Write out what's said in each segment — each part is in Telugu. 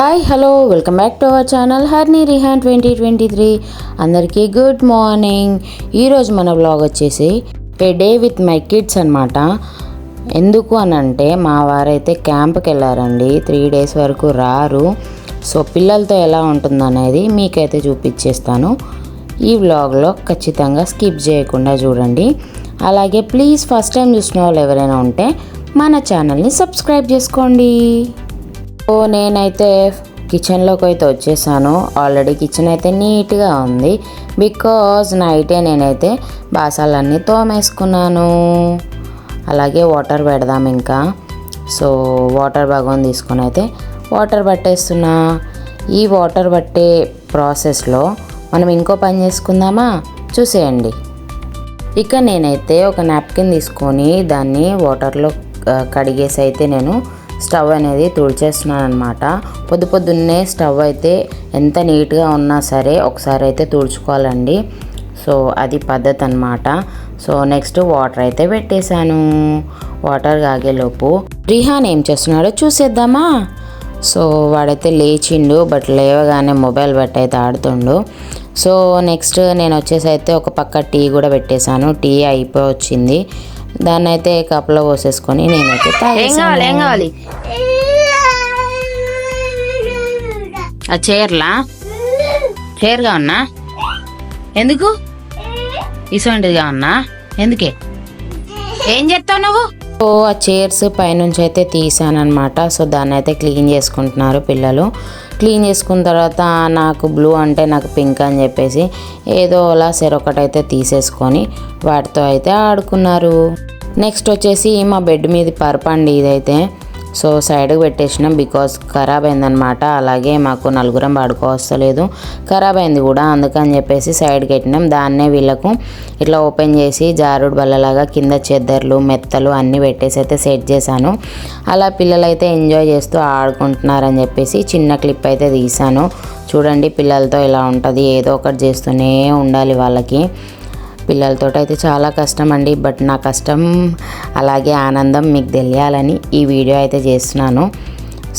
Hi hello welcome back to our channel Harni Rihan twenty twenty three అందరికీ గుడ్ మార్నింగ్ ఈరోజు మన బ్లాగ్ వచ్చేసి a day with my kids అనమాట ఎందుకు అని అంటే మా వారైతే క్యాంప్కి వెళ్ళారండి. త్రీ డేస్ వరకు రారు. సో పిల్లలతో ఎలా ఉంటుందనేది మీకైతే చూపించేస్తాను ఈ వ్లాగ్లో ఖచ్చితంగా స్కిప్ చేయకుండా చూడండి. అలాగే ప్లీజ్ ఫస్ట్ టైం చూసిన వాళ్ళు ఎవరైనా ఉంటే మన ఛానల్ని సబ్స్క్రైబ్ చేసుకోండి. సో నేనైతే కిచెన్లోకి అయితే వచ్చేసాను. ఆల్రెడీ కిచెన్ అయితే నీట్గా ఉంది. బికాజ్ నైటే నేనైతే బాసాలన్నీ తోమేసుకున్నాను. అలాగే వాటర్ పెడదాం ఇంకా. సో వాటర్ భాగం తీసుకొని అయితే వాటర్ పట్టేస్తున్నా. ఈ వాటర్ పట్టే ప్రాసెస్లో మనం ఇంకో పని చేసుకుందామా? చూసేయండి. ఇక నేనైతే ఒక నాప్కిన్ తీసుకొని దాన్ని వాటర్లో కడిగేసి అయితే నేను స్టవ్ అనేది తుడిచేస్తున్నాను అనమాట పొద్దు పొద్దున్నే స్టవ్ అయితే ఎంత నీట్గా ఉన్నా సరే ఒకసారి అయితే తుడుచుకోవాలండి. సో అది పద్ధతి అనమాట సో నెక్స్ట్ వాటర్ అయితే పెట్టేశాను. వాటర్ కాగేలోపు. రిహాన్ ఏం చేస్తున్నాడో చూసేద్దామా? సో వాడైతే లేచిండు బట్ లేవగానే మొబైల్ బట్ అయితే ఆడుతుండు. సో నెక్స్ట్ నేను వచ్చేసి అయితే ఒక పక్క టీ కూడా పెట్టేశాను. టీ అయిపోయి వచ్చింది. దాన్ని అయితే కప్లో పోసేసుకొని నేనైతే తాగేసాను. ఆ చైర్లా? చైర్గా ఉన్నా? ఎందుకు? ఇసొంటిదిగా ఉన్నా? ఎందుకే? ఏం చెప్తావు నువ్వు? సో ఆ చైర్స్ పైనుంచి అయితే తీసానమాట సో దాన్ని అయితే క్లీన్ చేసుకుంటున్నారు పిల్లలు. క్లీన్ చేసుకున్న తర్వాత నాకు బ్లూ అంటే నాకు పింక్ అని చెప్పేసి ఏదో అలా సెరొకటైతే తీసేసుకొని వాటితో అయితే ఆడుకున్నారు. నెక్స్ట్ వచ్చేసి మా బెడ్ మీద పరపండి ఇదైతే. సో సైడ్కి పెట్టేసినాం బికాస్ ఖరాబ్ అయిందనమాట అలాగే మాకు నలుగురం పడుకోవస్తలేదు ఖరాబ్ అయింది కూడా. అందుకని చెప్పేసి సైడ్కి పెట్టినాం దాన్నే వీళ్ళకు ఇట్లా ఓపెన్ చేసి జారుడు బల్లలాగా కింద చెద్దర్లు మెత్తలు అన్నీ పెట్టేసి అయితే సెట్ చేశాను. అలా పిల్లలైతే ఎంజాయ్ చేస్తూ ఆడుకుంటున్నారని చెప్పేసి చిన్న క్లిప్ అయితే తీశాను. చూడండి పిల్లలతో ఇలా ఉంటుంది. ఏదో ఒకటి చేస్తూనే ఉండాలి వాళ్ళకి. పిల్లలతో అయితే చాలా కష్టం అండి బట్ నా కష్టం అలాగే ఆనందం మీకు తెలియాలని ఈ వీడియో అయితే చేస్తున్నాను.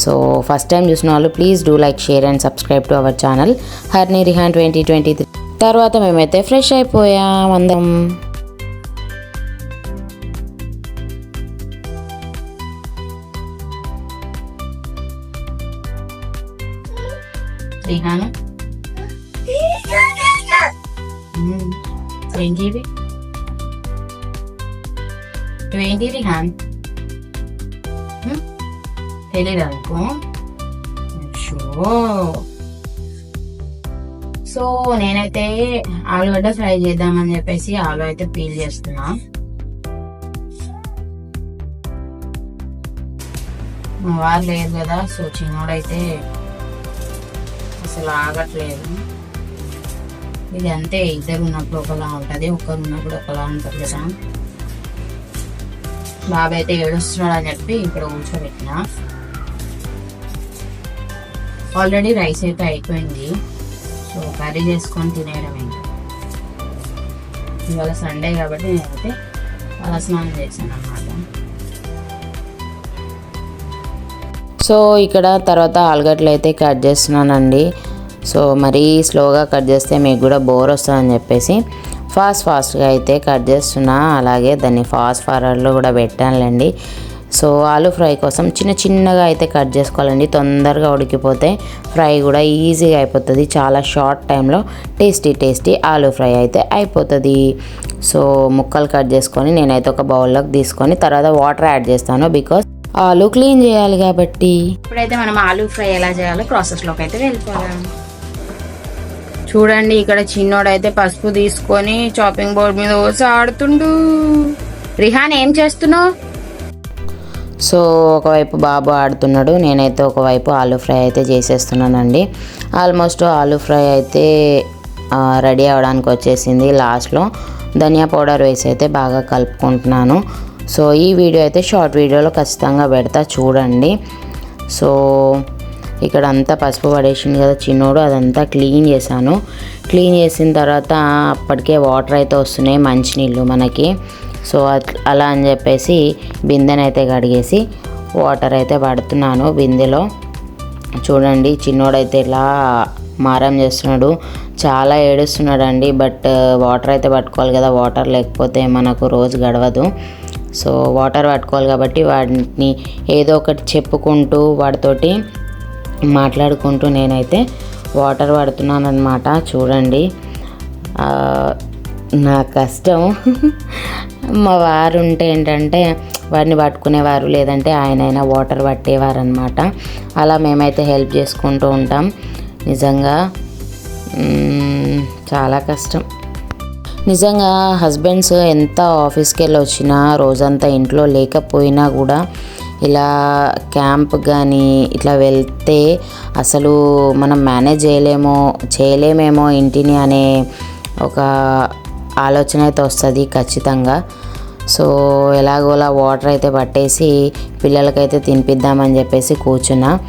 సో ఫస్ట్ టైం చూసిన వాళ్ళు please do like share and subscribe to our channel Harni Rihan twenty twenty three. తర్వాత మేమైతే ఫ్రెష్ అయిపోయాం అందరం. రిహాను? ఏంటివి ఏంటి రిహాన్ తెలీదు అనుకో షో సో నేనైతే ఆలుగడ్డ ఫ్రై చేద్దామని చెప్పేసి ఆలు అయితే పీల్ చేస్తున్నా వారు లేదు కదా సో చిన్నోడైతే అసలు ఆగట్లేదు ఇది అంతే ఇద్దరు ఉన్నప్పుడు ఒకలా ఉంటుంది ఒకరు ఉన్నప్పుడు ఒకలా ఉంటుంది కదా. బాబాయ్ అయితే ఏడుస్తున్నాడు అని చెప్పి ఇక్కడ కూర్చోబెట్టిన. ఆల్రెడీ రైస్ అయితే అయిపోయింది. సో కర్రీ చేసుకొని తినేయడం ఇంకా ఇవాళ సండే కాబట్టి నేనైతే అలా స్నానం చేశాను అన్నమాట. సో ఇక్కడ తర్వాత ఆలుగడ్డలు అయితే కట్ చేస్తున్నానండి. సో మరీ స్లోగా కట్ చేస్తే మీకు కూడా బోర్ వస్తుందని చెప్పేసి ఫాస్ట్ ఫాస్ట్గా అయితే కట్ చేస్తున్నా. అలాగే దాన్ని ఫాస్ట్ ఫార్వర్డ్లో కూడా పెట్టానులేండి. సో ఆలు ఫ్రై కోసం చిన్న చిన్నగా అయితే కట్ చేసుకోవాలండి. తొందరగా ఉడికిపోతే ఫ్రై కూడా ఈజీగా అయిపోతుంది. చాలా షార్ట్ టైంలో టేస్టీ టేస్టీ ఆలు ఫ్రై అయితే అయిపోతుంది. సో ముక్కలు కట్ చేసుకొని నేనైతే ఒక బౌల్లోకి తీసుకొని తర్వాత వాటర్ యాడ్ చేస్తాను బికాస్ ఆలు క్లీన్ చేయాలి కాబట్టి. ఇప్పుడైతే మనం ఆలూ ఫ్రై ఎలా చేయాలో ప్రాసెస్లోకి అయితే వెళ్ళిపోదాం. చూడండి ఇక్కడ చిన్నోడైతే పసుపు తీసుకొని చాపింగ్ బోర్డ్ మీద పోసి ఆడుతుండు. రిహాన్ ఏం చేస్తున్నావు? సో ఒకవైపు బాబు ఆడుతున్నాడు నేనైతే ఒకవైపు ఆలూ ఫ్రై అయితే చేసేస్తున్నానండి. ఆల్మోస్ట్ ఆలూ ఫ్రై అయితే రెడీ అవ్వడానికి వచ్చేసింది లాస్ట్లో. ధనియా పౌడర్ వేసి అయితే బాగా కలుపుకుంటున్నాను. సో ఈ వీడియో అయితే షార్ట్ వీడియోలో ఖచ్చితంగా పెడతా చూడండి. సో ఇక్కడ అంతా పసుపు పడేసింది కదా చిన్నోడు అదంతా క్లీన్ చేశాను. క్లీన్ చేసిన తర్వాత అప్పటికే వాటర్ అయితే వస్తున్నాయి మంచినీళ్ళు మనకి. సో అలా అని చెప్పేసి బిందెనైతే కడిగేసి వాటర్ అయితే పడుతున్నాను బిందెలో. చూడండి చిన్నోడైతే ఇలా మారం చేస్తున్నాడు. చాలా ఏడుస్తున్నాడు అండి బట్ వాటర్ అయితే పట్టుకోవాలి కదా వాటర్ లేకపోతే మనకు రోజు గడవదు. సో వాటర్ పట్టుకోవాలి కాబట్టి వాటిని ఏదో ఒకటి చెప్పుకుంటూ వాటితోటి మాట్లాడుకుంటూ నేనైతే వాటర్ పడుతున్నాను అనమాట చూడండి నా కష్టం. మా వారు ఉంటే ఏంటంటే వాడిని పట్టుకునేవారు లేదంటే ఆయన అయినా వాటర్ పట్టేవారు అనమాట అలా మేమైతే హెల్ప్ చేసుకుంటూ ఉంటాం. నిజంగా చాలా కష్టం. నిజంగా హస్బెండ్స్ ఎంత ఆఫీస్కి వెళ్ళి వచ్చినా రోజంతా ఇంట్లో లేకపోయినా కూడా ఇలా క్యాంప్ కానీ ఇట్లా వెళ్తే అసలు మనం మేనేజ్ చేయలేమో చేయలేమేమో ఇంటిని అనే ఒక ఆలోచన అయితే వస్తుంది ఖచ్చితంగా. సో ఎలాగోలా వాటర్ అయితే పట్టేసి పిల్లలకైతే తినిపిద్దామని చెప్పేసి కూర్చున్నా.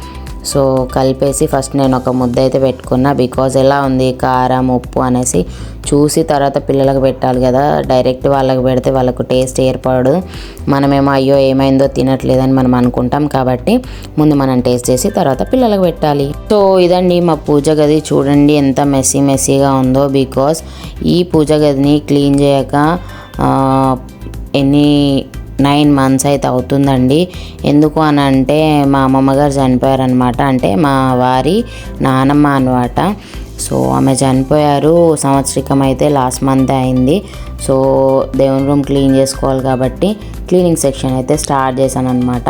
సో కలిపేసి ఫస్ట్ నేను ఒక ముద్ద అయితే పెట్టుకున్నా. బికాజ్ ఎలా ఉంది? కారం ఉప్పు అనేసి చూసి తర్వాత పిల్లలకు పెట్టాలి కదా. డైరెక్ట్ వాళ్ళకి పెడితే వాళ్ళకు టేస్ట్ ఏర్పడదు. మనమేమో అయ్యో ఏమైందో తినట్లేదని మనం అనుకుంటాం కాబట్టి ముందు మనం టేస్ట్ చేసి తర్వాత పిల్లలకు పెట్టాలి. సో ఇదండి మా పూజ గది. చూడండి ఎంత మెస్సీ మెస్సీగా ఉందో. బికాస్ ఈ పూజ గదిని క్లీన్ చేయక ఎన్ని నైన్ మంత్స్ అయితే అవుతుందండి. ఎందుకు అని అంటే మా అమ్మమ్మ గారు చనిపోయారనమాట అంటే మా వారి నానమ్మ అనమాట సో ఆమె చనిపోయారు. సంవత్సరికం అయితే లాస్ట్ మంత్ అయింది. సో దేవుని రూమ్ క్లీన్ చేసుకోవాలి కాబట్టి క్లీనింగ్ సెక్షన్ అయితే స్టార్ట్ చేశాను అనమాట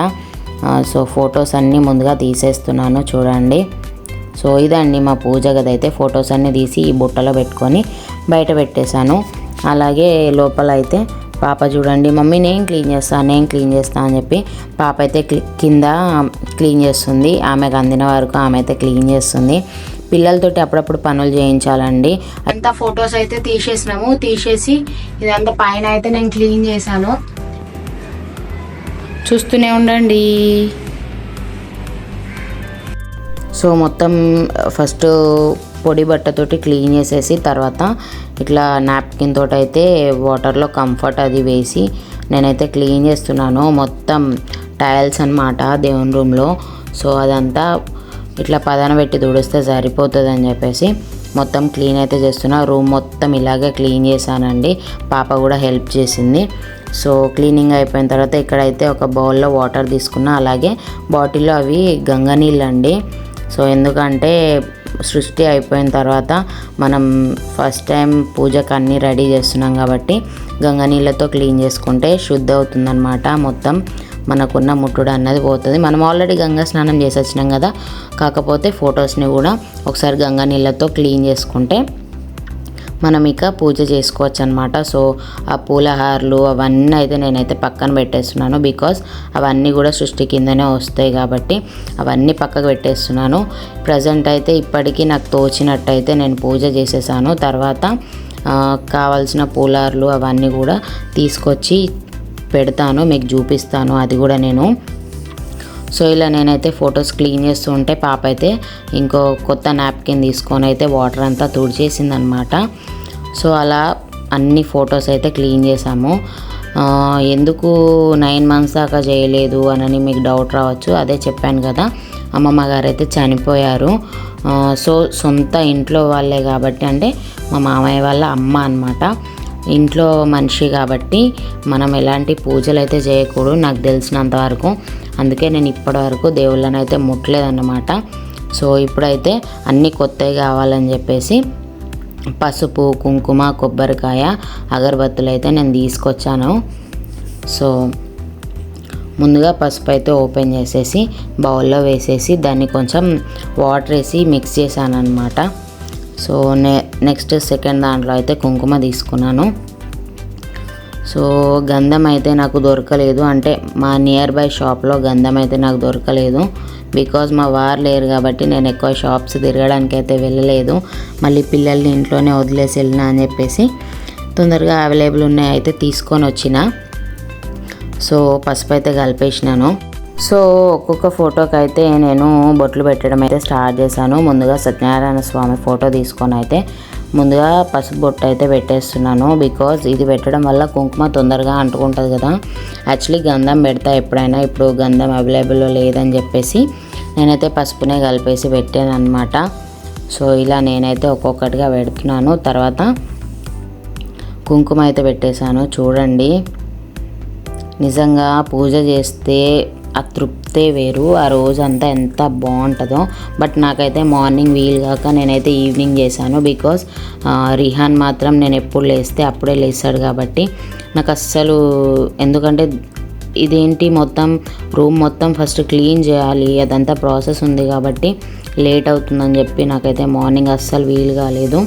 సో ఫొటోస్ అన్నీ ముందుగా తీసేస్తున్నాను చూడండి. సో ఇదండి మా పూజ గది అయితే. ఫొటోస్ అన్నీ తీసి ఈ బుట్టలో పెట్టుకొని బయట పెట్టేశాను. అలాగే లోపల అయితే పాప చూడండి మమ్మీ నేను క్లీన్ చేస్తాను నేను క్లీన్ చేస్తాను అని చెప్పి పాప అయితే కింద క్లీన్ చేస్తుంది. ఆమెకు అందిన వరకు ఆమె అయితే క్లీన్ చేస్తుంది. పిల్లలతోటి అప్పుడప్పుడు పనులు చేయించాలండి. అంతా ఫొటోస్ అయితే తీసేసినాము. తీసేసి ఇదంతా పైన అయితే నేను క్లీన్ చేశాను. చూస్తూనే ఉండండి. సో మొత్తం ఫస్ట్ పొడి బట్టతోటి క్లీన్ చేసేసి తర్వాత ఇట్లా నాప్కిన్ తోటి అయితే వాటర్లో కంఫర్ట్ అది వేసి నేనైతే క్లీన్ చేస్తున్నాను. మొత్తం టైల్స్ అన్నమాట దేవుని రూమ్లో సో అదంతా ఇట్లా పదాన పెట్టి తుడిస్తే సరిపోతుంది అని చెప్పేసి మొత్తం క్లీన్ అయితే చేస్తున్నా. రూమ్ మొత్తం ఇలాగే క్లీన్ చేశానండి. పాప కూడా హెల్ప్ చేసింది. సో క్లీనింగ్ అయిపోయిన తర్వాత ఇక్కడైతే ఒక బౌల్లో వాటర్ తీసుకున్నా. అలాగే బాటిల్లో అవి గంగ నీళ్ళు అండి సో ఎందుకంటే సృష్టి అయిపోయిన తర్వాత మనం ఫస్ట్ టైం పూజకు అన్నీ రెడీ చేస్తున్నాం కాబట్టి గంగ నీళ్ళతో క్లీన్ చేసుకుంటే శుద్ధి అవుతుందన్నమాట. మొత్తం మనకున్న ముట్టుడు అన్నది పోతుంది. మనం ఆల్రెడీ గంగా స్నానం చేసి వచ్చినాం కదా. కాకపోతే ఫొటోస్ని కూడా ఒకసారి గంగా నీళ్ళతో క్లీన్ చేసుకుంటే మనం ఇక పూజ చేసుకోవచ్చు అనమాట సో ఆ పూలహారాలు అవన్నీ అయితే నేనైతే పక్కన పెట్టేస్తున్నాను బికాస్ అవన్నీ కూడా సృష్టి కిందనే వస్తాయి కాబట్టి అవన్నీ పక్కకు పెట్టేస్తున్నాను. ప్రజెంట్ అయితే ఇప్పటికీ నాకు తోచినట్టయితే నేను పూజ చేసేసాను. తర్వాత కావాల్సిన పూలార్లు అవన్నీ కూడా తీసుకొచ్చి పెడతాను మీకు చూపిస్తాను. అది కూడా నేను సో ఇలా నేనైతే ఫొటోస్ క్లీన్ చేస్తూ ఉంటే పాప అయితే ఇంకో కొత్త నాప్కిన్ తీసుకొని అయితే వాటర్ అంతా తుడిచేసింది అనమాట సో అలా అన్ని ఫొటోస్ అయితే క్లీన్ చేసాము ఎందుకు నైన్ మంత్స్ దాకా చేయలేదు అని మీకు డౌట్ రావచ్చు అదే చెప్పాను కదా. అమ్మమ్మ గారు అయితే చనిపోయారు సో సొంత ఇంట్లో వాళ్ళే కాబట్టి అంటే మా మామయ్య వాళ్ళ అమ్మ అనమాట ఇంట్లో మనిషి కాబట్టి మనం ఎలాంటి పూజలు అయితే చేయకూడదు నాకు తెలిసినంత వరకు. అందుకే నేను ఇప్పటివరకు దేవుళ్ళని అయితే ముట్టలేదన్నమాట. సో ఇప్పుడైతే అన్నీ కొత్తవి కావాలని చెప్పేసి పసుపు కుంకుమ కొబ్బరికాయ అగరబత్తులు అయితే నేను తీసుకొచ్చాను. సో ముందుగా పసుపు అయితే ఓపెన్ చేసేసి బౌల్లో వేసేసి దాన్ని కొంచెం వాటర్ వేసి మిక్స్ చేశాను అనమాట సో నె నెక్స్ట్ సెకండ్ దాంట్లో అయితే కుంకుమ తీసుకున్నాను. సో గంధం అయితే నాకు దొరకలేదు. అంటే మా నియర్ బై షాప్లో గంధం అయితే నాకు దొరకలేదు. బికాజ్ మా వారు లేరు కాబట్టి నేను ఎక్కువ షాప్స్ తిరగడానికి అయితే వెళ్ళలేదు. మళ్ళీ పిల్లల్ని ఇంట్లోనే వదిలేసి వెళ్ళినా అని చెప్పేసి తొందరగా అవైలబుల్ ఉన్నాయి అయితే తీసుకొని వచ్చిన. సో పసుపు అయితే కలిపేసినాను. సో ఒక్కొక్క ఫోటోకి అయితే నేను బొట్లు పెట్టడం అయితే స్టార్ట్ చేశాను. ముందుగా సత్యనారాయణ స్వామి ఫోటో తీసుకొని అయితే ముందుగా పసుపు బొట్టు అయితే పెట్టేస్తున్నాను బికాజ్ ఇది పెట్టడం వల్ల కుంకుమ తొందరగా అంటుకుంటుంది కదా. యాక్చువల్లీ గంధం పెడతా ఎప్పుడైనా ఇప్పుడు గంధం అవైలబుల్లో లేదని చెప్పేసి నేనైతే పసుపునే కలిపేసి పెట్టాను అనమాట సో ఇలా నేనైతే ఒక్కొక్కటిగా పెడుతున్నాను. తర్వాత కుంకుమ అయితే పెట్టేశాను. చూడండి. నిజంగా పూజ చేస్తే ఆ తృప్తే వేరు. ఆ రోజంతా ఎంత బాగుంటుందో. బట్ నాకైతే మార్నింగ్ వీలు కాక నేనైతే ఈవినింగ్ చేశాను బికాస్ రిహాన్ మాత్రం నేను ఎప్పుడు లేస్తే అప్పుడే లేస్తాడు కాబట్టి నాకు అస్సలు ఎందుకంటే ఇదేంటి మొత్తం రూమ్ మొత్తం ఫస్ట్ క్లీన్ చేయాలి అదంతా ప్రాసెస్ ఉంది కాబట్టి లేట్ అవుతుందని చెప్పి నాకైతే మార్నింగ్ అస్సలు వీలు కాలేదు.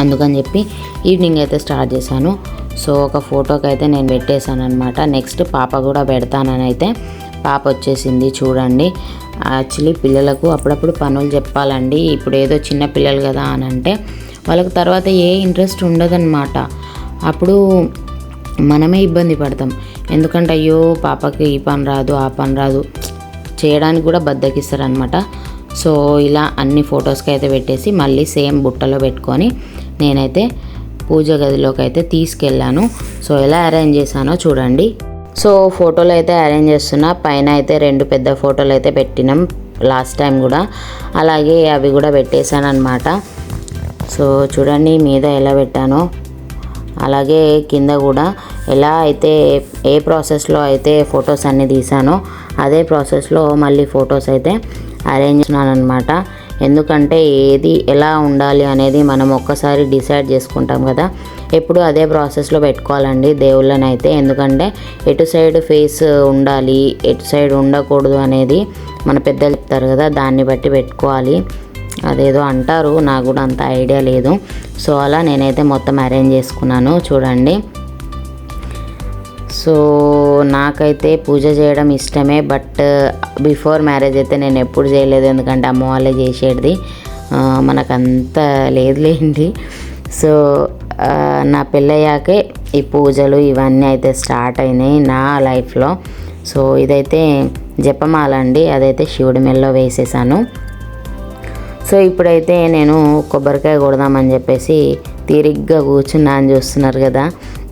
అందుకని చెప్పి ఈవినింగ్ అయితే స్టార్ట్ చేశాను. సో ఒక ఫోటోకి అయితే నేను పెట్టేశాను అనమాట నెక్స్ట్ పాప కూడా పెడతానని అయితే పాప వచ్చేసింది చూడండి. యాక్చువల్లీ పిల్లలకు అప్పుడప్పుడు పనులు చెప్పాలండి. ఇప్పుడు ఏదో చిన్న పిల్లలు కదా అని అంటే వాళ్ళకి తర్వాత ఏ ఇంట్రెస్ట్ ఉండదన్నమాట. అప్పుడు మనమే ఇబ్బంది పడతాం. ఎందుకంటే అయ్యో పాపకి ఈ పని రాదు ఆ పని రాదు. చేయడానికి కూడా బద్దకిస్తారనమాట సో ఇలా అన్ని ఫొటోస్కి అయితే పెట్టేసి మళ్ళీ సేమ్ బుట్టలో పెట్టుకొని నేనైతే పూజ గదిలోకి అయితే తీసుకెళ్ళాను. సో ఎలా అరేంజ్ చేశానో చూడండి. సో ఫోటోలు అయితే అరేంజ్ చేస్తున్నా. పైన అయితే రెండు పెద్ద ఫోటోలు అయితే పెట్టినాం లాస్ట్ టైం కూడా. అలాగే అవి కూడా పెట్టేశాను అనమాట సో చూడండి మీద ఎలా పెట్టానో. అలాగే కింద కూడా ఎలా అయితే ఏ ప్రాసెస్లో అయితే ఫొటోస్ అన్నీ తీసానో అదే ప్రాసెస్లో మళ్ళీ ఫొటోస్ అయితే అరేంజ్ చేసినాను అనమాట ఎందుకంటే ఏది ఎలా ఉండాలి అనేది మనం ఒక్కసారి డిసైడ్ చేసుకుంటాం కదా. ఎప్పుడు అదే ప్రాసెస్లో పెట్టుకోవాలండి దేవుళ్ళని అయితే ఎందుకంటే ఎటు సైడ్ ఫేస్ ఉండాలి ఎటు సైడ్ ఉండకూడదు అనేది మన పెద్దలు చెప్తారు కదా దాన్ని బట్టి పెట్టుకోవాలి. అదేదో అంటారు నాకు కూడా అంత ఐడియా లేదు. సో అలా నేనైతే మొత్తం అరేంజ్ చేసుకున్నాను. చూడండి. సో నాకైతే పూజ చేయడం ఇష్టమే బట్ బిఫోర్ మ్యారేజ్ అయితే నేను ఎప్పుడు చేయలేదు. ఎందుకంటే అమ్మ వాళ్ళే చేసేది మనకంత లేదులేండి. సో నా పెళ్ళయ్యాకే ఈ పూజలు ఇవన్నీ అయితే స్టార్ట్ అయినాయి నా లైఫ్లో. సో ఇదైతే జపమాల అండి. అదైతే శివుడి మెల్లో వేసేసాను. సో ఇప్పుడైతే నేను కొబ్బరికాయ కొడదామని చెప్పేసి తీరిగ్గా కూర్చున్నా అని చూస్తున్నారు కదా.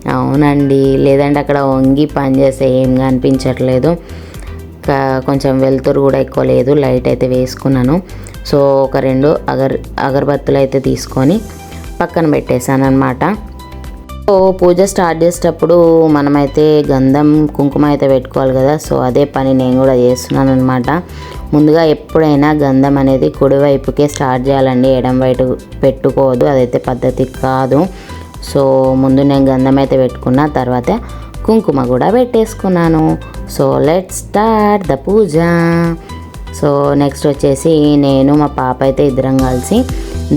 అవునండి. లేదంటే అక్కడ వంగి పని చేస్తే ఏం కనిపించట్లేదు. కా- కొంచెం వెలుతురు కూడా ఎక్కువ లేదు. లైట్ అయితే వేసుకున్నాను. సో ఒక రెండు అగర్ అగరబత్తులు అయితే తీసుకొని పక్కన పెట్టేశాను అనమాట సో పూజ స్టార్ట్ చేసేటప్పుడు మనమైతే గంధం కుంకుమ అయితే పెట్టుకోవాలి కదా. సో అదే పని నేను కూడా చేస్తున్నాను అనమాట ముందుగా ఎప్పుడైనా గంధం అనేది కుడివైపుకే స్టార్ట్ చేయాలండి. ఎడం వైపు పెట్టుకోవద్దు. అదైతే పద్ధతి కాదు. సో ముందు నేను గంధం అయితే పెట్టుకున్న తర్వాత కుంకుమ కూడా పెట్టేసుకున్నాను. So let start the puja. So next వచ్చేసి నేను మా పాప అయితే ఇద్దరం కలిసి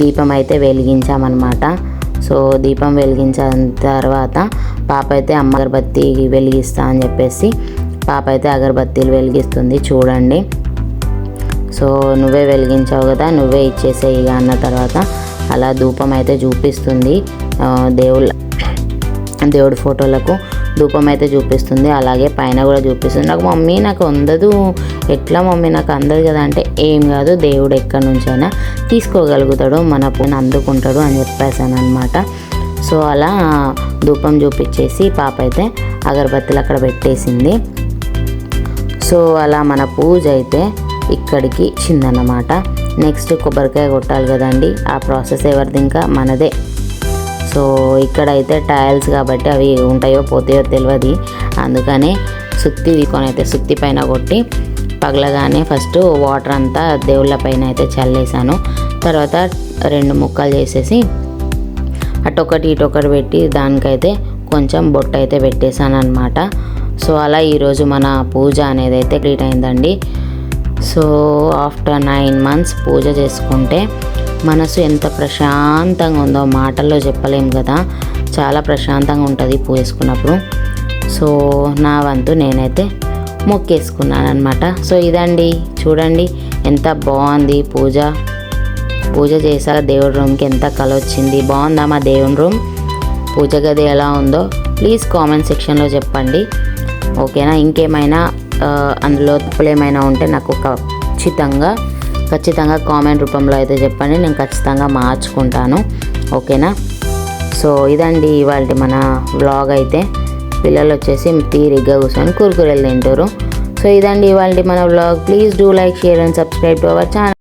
దీపం అయితే వెలిగించామన్నమాట. సో దీపం వెలిగించిన తర్వాత పాప అయితే అమ్మ అగరబత్తి వెలిగిస్తా అని చెప్పేసి పాప అయితే అగరబత్తీలు వెలిగిస్తుంది చూడండి. సో నువ్వే వెలిగించావు కదా నువ్వే ఇచ్చేసేయి అన్న తర్వాత అలా ధూపం అయితే చూపిస్తుంది. దేవుళ్ళ దేవుడి ఫోటోలకు ధూపం అయితే చూపిస్తుంది. అలాగే పైన కూడా చూపిస్తుంది. నాకు మమ్మీ నాకు అందదు. ఎట్లా మమ్మీ నాకు అందదు కదా అంటే ఏం కాదు. దేవుడు ఎక్కడి నుంచైనా తీసుకోగలుగుతాడు మన పైన అందుకుంటాడు అని చెప్పేసాను అనమాట సో అలా ధూపం చూపించేసి పాప అయితే అగరబత్తులు అక్కడ పెట్టేసింది. సో అలా మన పూజ అయితే ఇక్కడికి చిందన్నమాట నెక్స్ట్ కొబ్బరికాయ కొట్టాలి కదండి. ఆ ప్రాసెస్ ఎవరిది ఇంకా మనదే. సో ఇక్కడైతే టైల్స్ కాబట్టి అవి ఉంటాయో పోతాయో తెలియదు అందుకనే సుత్తి తీసుకొని అయితే సుత్తి పైన కొట్టి పగలగానే ఫస్ట్ వాటర్ అంతా దేవుళ్ళ పైన అయితే చల్లేసాను. తర్వాత రెండు ముక్కలు చేసేసి అటొకటి ఇటొకటి పెట్టి దానికైతే కొంచెం బొట్టు అయితే పెట్టేశాను అనమాట సో అలా ఈరోజు మన పూజ అనేది అయితే కంప్లీట్ అయిందండి. సో ఆఫ్టర్ నైన్ మంత్స్ పూజ చేసుకుంటే మనసు ఎంత ప్రశాంతంగా ఉందో మాటల్లో చెప్పలేము కదా. చాలా ప్రశాంతంగా ఉంటుంది పూజ చేసుకున్నప్పుడు. సో నా వంతు నేనైతే మొక్కేసుకున్నాను అనమాట సో ఇదండి చూడండి ఎంత బాగుంది పూజ. పూజ చేశాక దేవుడి రూమ్కి ఎంత కల వచ్చింది బాగుందా మా దేవుని రూమ్? పూజ గది ఎలా ఉందో ప్లీజ్ కామెంట్ సెక్షన్లో చెప్పండి. ఓకేనా? ఇంకేమైనా అందులో తప్పులు ఏమైనా ఉంటే నాకు ఖచ్చితంగా ఖచ్చితంగా కామెంట్ రూపంలో అయితే చెప్పండి. నేను ఖచ్చితంగా మార్చుకుంటాను. ఓకేనా? సో ఇదండి ఇవాళ మన వ్లాగ్ అయితే. పిల్లలు వచ్చేసి తీరిగ్గా కూర్చొని కూరకూరలు తింటారు సో ఇదండి ఇవాళ మన vlog. Please do like share and subscribe to our channel.